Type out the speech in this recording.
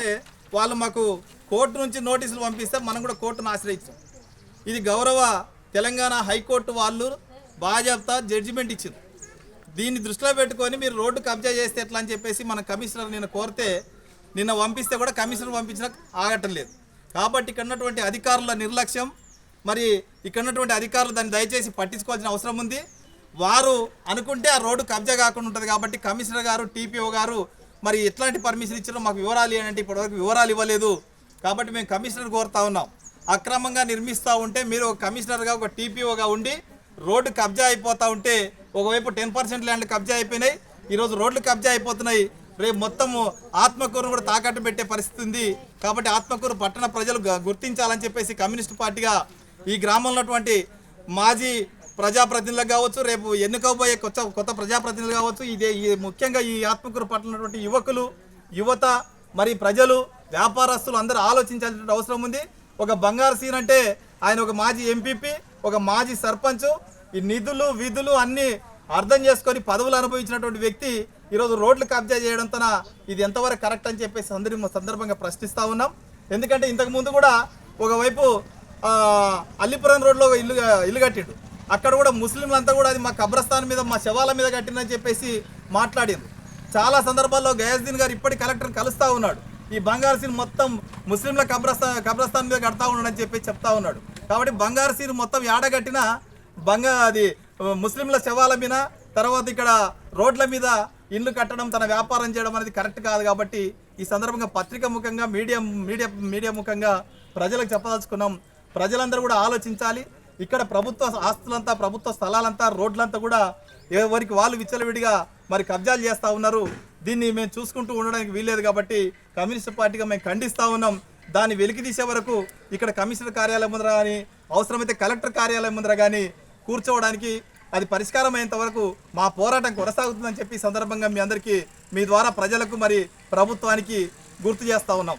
అంటే వాళ్ళు మాకు కోర్టు నుంచి నోటీసులు పంపిస్తే మనం కూడా కోర్టును ఆశ్రయించాం. ఇది గౌరవ తెలంగాణ హైకోర్టు వాళ్ళు బాజాబ్తా జడ్జిమెంట్ ఇచ్చింది. దీన్ని దృష్టిలో పెట్టుకొని మీరు రోడ్డు కబ్జా చేస్తే ఎట్లా అని చెప్పేసి మన కమిషనర్ నిన్న కోరితే నిన్న పంపిస్తే కూడా కమిషనర్ పంపించిన ఆగటం లేదు. కాబట్టి ఇక్కడ ఉన్నటువంటి అధికారుల నిర్లక్ష్యం మరి ఇక్కడ ఉన్నటువంటి అధికారులు దాన్ని దయచేసి పట్టించుకోవాల్సిన అవసరం ఉంది. వారు అనుకుంటే ఆ రోడ్డు కబ్జా కాకుండా ఉంటుంది కాబట్టి కమిషనర్ గారు టీపీఓ గారు మరి ఎట్లాంటి పర్మిషన్ ఇచ్చారో మాకు వివరాలు ఏంటంటే ఇప్పటివరకు వివరాలు ఇవ్వలేదు. కాబట్టి మేము కమిషనర్ కోరుతా ఉన్నాం. అక్రమంగా నిర్మిస్తూ ఉంటే మీరు ఒక కమిషనర్గా ఒక టీపీఓగా ఉండి రోడ్డు కబ్జా అయిపోతూ ఉంటే ఒకవైపు టెన్ పర్సెంట్ ల్యాండ్ కబ్జా అయిపోయినాయి. ఈరోజు రోడ్లు కబ్జా అయిపోతున్నాయి. రేపు మొత్తము ఆత్మకూరును కూడా తాకట్టు పెట్టే పరిస్థితి ఉంది. కాబట్టి ఆత్మకూరు పట్టణ ప్రజలు గుర్తించాలని చెప్పేసి కమ్యూనిస్ట్ పార్టీగా ఈ గ్రామంలో ఉన్నటువంటి మాజీ ప్రజాప్రతినిధులకు కావచ్చు రేపు ఎన్నుకోబోయే కొత్త కొత్త ప్రజాప్రతినిధులు కావచ్చు ఇదే ఈ ముఖ్యంగా ఈ ఆత్మకూరు పట్ల యువకులు యువత మరి ప్రజలు వ్యాపారస్తులు అందరూ ఆలోచించాల్సిన అవసరం ఉంది. ఒక బంగారు సీన్ అంటే ఆయన ఒక మాజీ ఎంపీపీ ఒక మాజీ సర్పంచ్ ఈ నిధులు విధులు అన్నీ అర్థం చేసుకొని పదవులు అనుభవించినటువంటి వ్యక్తి ఈరోజు రోడ్లు కబ్జా చేయడంతో ఇది ఎంతవరకు కరెక్ట్ అని చెప్పేసి సందర్భంగా ప్రశ్నిస్తూ ఉన్నాం. ఎందుకంటే ఇంతకుముందు కూడా ఒకవైపు అల్లిపురం రోడ్లో ఇల్లు ఇల్లు కట్టిండు. అక్కడ కూడా ముస్లింలంతా కూడా అది మా కబ్రస్థాన్ మీద మా శవాల మీద కట్టిందని చెప్పేసి మాట్లాడింది చాలా సందర్భాల్లో గయాజ్దీన్ గారు ఇప్పటి కలెక్టర్ని కలుస్తూ ఉన్నాడు. ఈ బంగారు సీన్ మొత్తం ముస్లింల కబ్రస్థాన్ కబ్రస్థాన్ మీద కడతా ఉన్నాడని చెప్పి చెప్తా ఉన్నాడు. కాబట్టి బంగారు సీన్ మొత్తం ఏడగట్టిన బంగా అది ముస్లింల శవాల మీద తర్వాత ఇక్కడ రోడ్ల మీద ఇల్లు కట్టడం తన వ్యాపారం చేయడం అనేది కరెక్ట్ కాదు కాబట్టి ఈ సందర్భంగా పత్రిక ముఖంగా మీడియా మీడియా మీడియా ముఖంగా ప్రజలకు చెప్పదలుచుకున్నాం. ప్రజలందరూ కూడా ఆలోచించాలి. ఇక్కడ ప్రభుత్వ ఆస్తులంతా ప్రభుత్వ స్థలాలంతా రోడ్లంతా కూడా ఎవరికి వాళ్ళు విచ్చలవిడిగా మరి కబ్జాలు చేస్తూ ఉన్నారు. దీన్ని మేము చూసుకుంటూ ఉండడానికి వీల్లేదు కాబట్టి కమ్యూనిస్ట్ పార్టీగా మేము ఖండిస్తూ ఉన్నాం. దాన్ని వెలికి తీసే వరకు ఇక్కడ కమిషనర్ కార్యాలయం ముందర కానీ అవసరమైతే కలెక్టర్ కార్యాలయం ముందర కానీ కూర్చోవడానికి అది పరిష్కారం అయ్యేంత వరకు మా పోరాటం కొనసాగుతుందని చెప్పి సందర్భంగా మీ అందరికీ మీ ద్వారా ప్రజలకు మరి ప్రభుత్వానికి గుర్తు చేస్తూ ఉన్నాం.